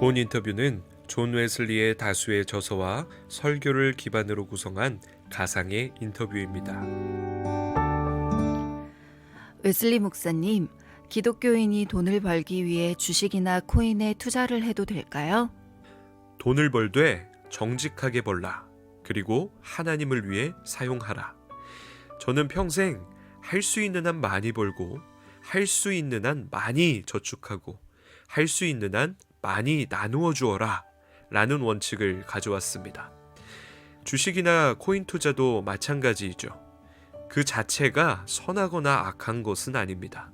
본 인터뷰는 존 웨슬리의 다수의 저서와 설교를 기반으로 구성한 가상의 인터뷰입니다. 웨슬리 목사님, 기독교인이 돈을 벌기 위해 주식이나 코인에 투자를 해도 될까요? 돈을 벌되 정직하게 벌라. 그리고 하나님을 위해 사용하라. 저는 평생 할 수 있는 한 많이 벌고 할 수 있는 한 많이 저축하고 할 수 있는 한 많이 나누어 주어라 라는 원칙을 가져왔습니다. 주식이나 코인 투자도 마찬가지이죠. 그 자체가 선하거나 악한 것은 아닙니다.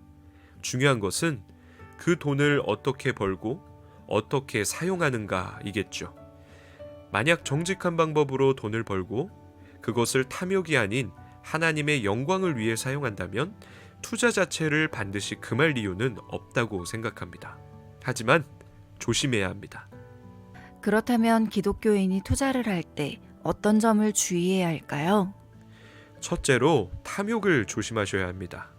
중요한 것은 그 돈을 어떻게 벌고 어떻게 사용하는가이겠죠. 만약 정직한 방법으로 돈을 벌고 그것을 탐욕이 아닌 하나님의 영광을 위해 사용한다면 투자 자체를 반드시 금할 이유는 없다고 생각합니다. 하지만 조심해야 합니다. 그렇다면 기독교인이 투자를 할 때 어떤 점을 주의해야 할까요? 첫째로 탐욕을 조심하셔야 합니다.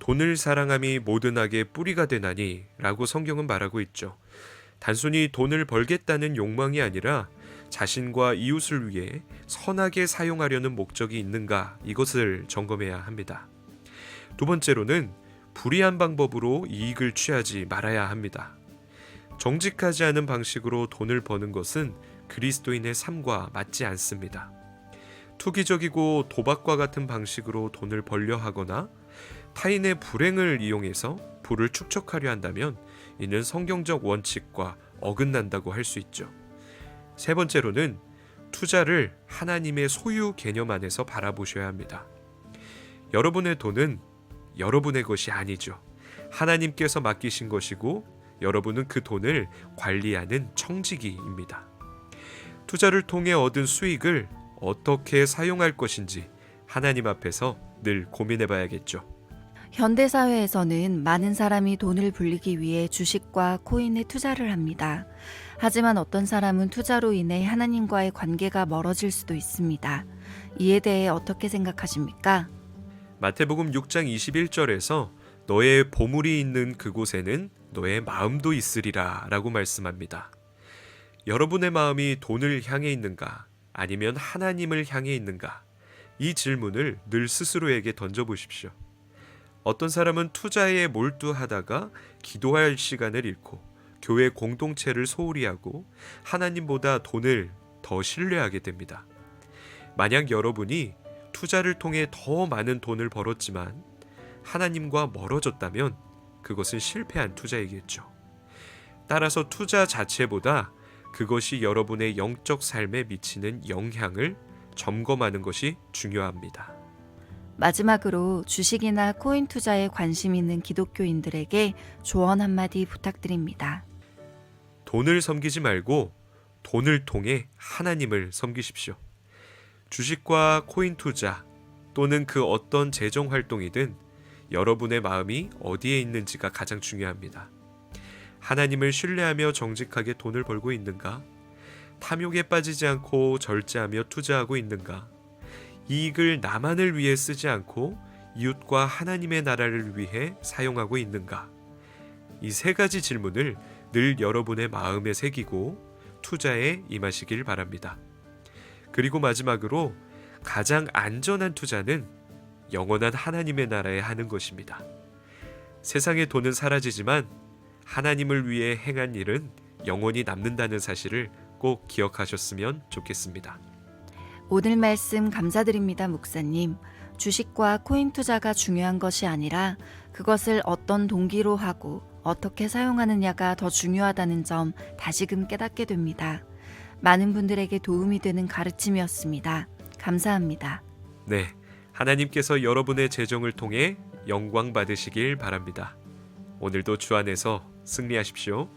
돈을 사랑함이 모든 악의 뿌리가 되나니 라고 성경은 말하고 있죠. 단순히 돈을 벌겠다는 욕망이 아니라 자신과 이웃을 위해 선하게 사용하려는 목적이 있는가 이것을 점검해야 합니다. 두 번째로는 불의한 방법으로 이익을 취하지 말아야 합니다. 정직하지 않은 방식으로 돈을 버는 것은 그리스도인의 삶과 맞지 않습니다. 투기적이고 도박과 같은 방식으로 돈을 벌려 하거나 타인의 불행을 이용해서 부를 축적하려 한다면 이는 성경적 원칙과 어긋난다고 할 수 있죠. 세 번째로는 투자를 하나님의 소유 개념 안에서 바라보셔야 합니다. 여러분의 돈은 여러분의 것이 아니죠. 하나님께서 맡기신 것이고 여러분은 그 돈을 관리하는 청지기입니다. 투자를 통해 얻은 수익을 어떻게 사용할 것인지 하나님 앞에서 늘 고민해 봐야겠죠. 현대 사회에서는 많은 사람이 돈을 불리기 위해 주식과 코인에 투자를 합니다. 하지만 어떤 사람은 투자로 인해 하나님과의 관계가 멀어질 수도 있습니다. 이에 대해 어떻게 생각하십니까? 마태복음 6장 21절에서 너의 보물이 있는 그곳에는 너의 마음도 있으리라 라고 말씀합니다. 여러분의 마음이 돈을 향해 있는가 아니면 하나님을 향해 있는가 이 질문을 늘 스스로에게 던져보십시오. 어떤 사람은 투자에 몰두하다가 기도할 시간을 잃고 교회 공동체를 소홀히 하고 하나님보다 돈을 더 신뢰하게 됩니다. 만약 여러분이 투자를 통해 더 많은 돈을 벌었지만 하나님과 멀어졌다면 그것은 실패한 투자이겠죠. 따라서 투자 자체보다 그것이 여러분의 영적 삶에 미치는 영향을 점검하는 것이 중요합니다. 마지막으로 주식이나 코인 투자에 관심 있는 기독교인들에게 조언 한마디 부탁드립니다. 돈을 섬기지 말고 돈을 통해 하나님을 섬기십시오. 주식과 코인 투자 또는 그 어떤 재정 활동이든 여러분의 마음이 어디에 있는지가 가장 중요합니다. 하나님을 신뢰하며 정직하게 돈을 벌고 있는가? 탐욕에 빠지지 않고 절제하며 투자하고 있는가? 이익을 나만을 위해 쓰지 않고 이웃과 하나님의 나라를 위해 사용하고 있는가? 이 세 가지 질문을 늘 여러분의 마음에 새기고 투자에 임하시길 바랍니다. 그리고 마지막으로 가장 안전한 투자는 영원한 하나님의 나라에 하는 것입니다. 세상의 돈은 사라지지만 하나님을 위해 행한 일은 영원히 남는다는 사실을 꼭 기억하셨으면 좋겠습니다. 오늘 말씀 감사드립니다, 목사님. 주식과 코인 투자가 중요한 것이 아니라 그것을 어떤 동기로 하고 어떻게 사용하느냐가 더 중요하다는 점 다시금 깨닫게 됩니다. 많은 분들에게 도움이 되는 가르침이었습니다. 감사합니다. 네, 하나님께서 여러분의 재정을 통해 영광 받으시길 바랍니다. 오늘도 주 안에서 승리하십시오.